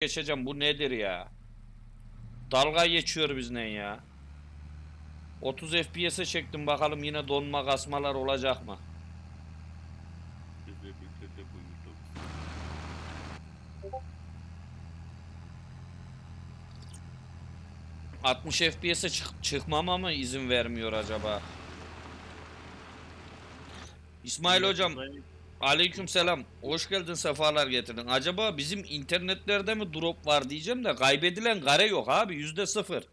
geçeceğim. Bu nedir ya? Dalga geçiyor bizden ya. 30 FPS'e çektim bakalım yine donma kasmalar olacak mı? ...60 FPS'e çık çıkmama mı izin vermiyor acaba? İsmail hocam aleykümselam. Hoş geldin sefalar getirdin. Acaba bizim internetlerde mi drop var diyeceğim de kaybedilen kare yok abi yüzde sıfır.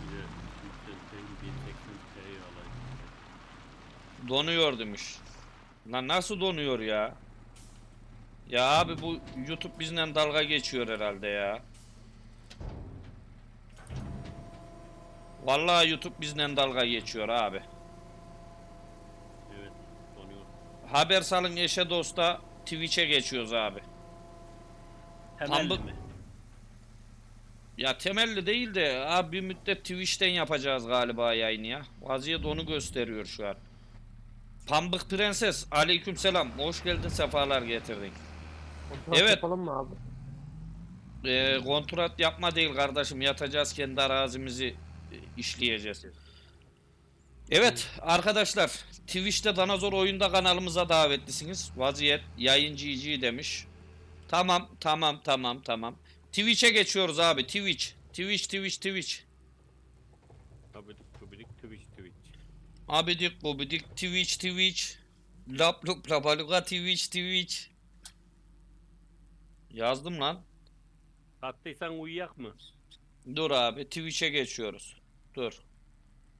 Bir de yükselteyim 1080p'yi alayım. Donuyor demiş. Lan nasıl donuyor ya? Ya abi bu YouTube bizden dalga geçiyor herhalde ya. Vallahi YouTube bizden dalga geçiyor abi. Evet donuyor. Haber salın eşe dosta Twitch'e geçiyoruz abi. Temelli Pambık- mi? Ya temelli değil de abi bir müddet Twitch'ten yapacağız galiba yayını ya. Vaziyet onu gösteriyor şu an. Pambık Prenses aleykümselam. Hoş geldin sefalar getirdin. Kontrat Evet. yapalım mı abi? Ee, kontrat yapma değil kardeşim. Yatacağız kendi arazimizi işleyeceğiz. Evet arkadaşlar Twitch'te Danazor oyunda kanalımıza davetlisiniz. Vaziyet yayıncı ici demiş. Tamam tamam tamam tamam. Twitch'e geçiyoruz abi Twitch. Twitch Twitch Twitch. Tabidik tubidik twitch twitch. Abidik gubidik Twitch Twitch. Lap lup labaluka Twitch Twitch. Yazdım lan. Tattıysan uyuyak mı? Dur abi Twitch'e geçiyoruz. Dur.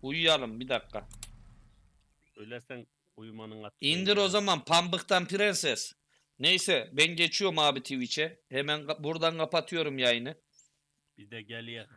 Uyuyalım bir dakika. Ölersen uyumanın hakkı. İndir o zaman pambıktan prenses. Neyse ben geçiyorum abi Twitch'e. Hemen ka- buradan kapatıyorum yayını. Bir de gel ya.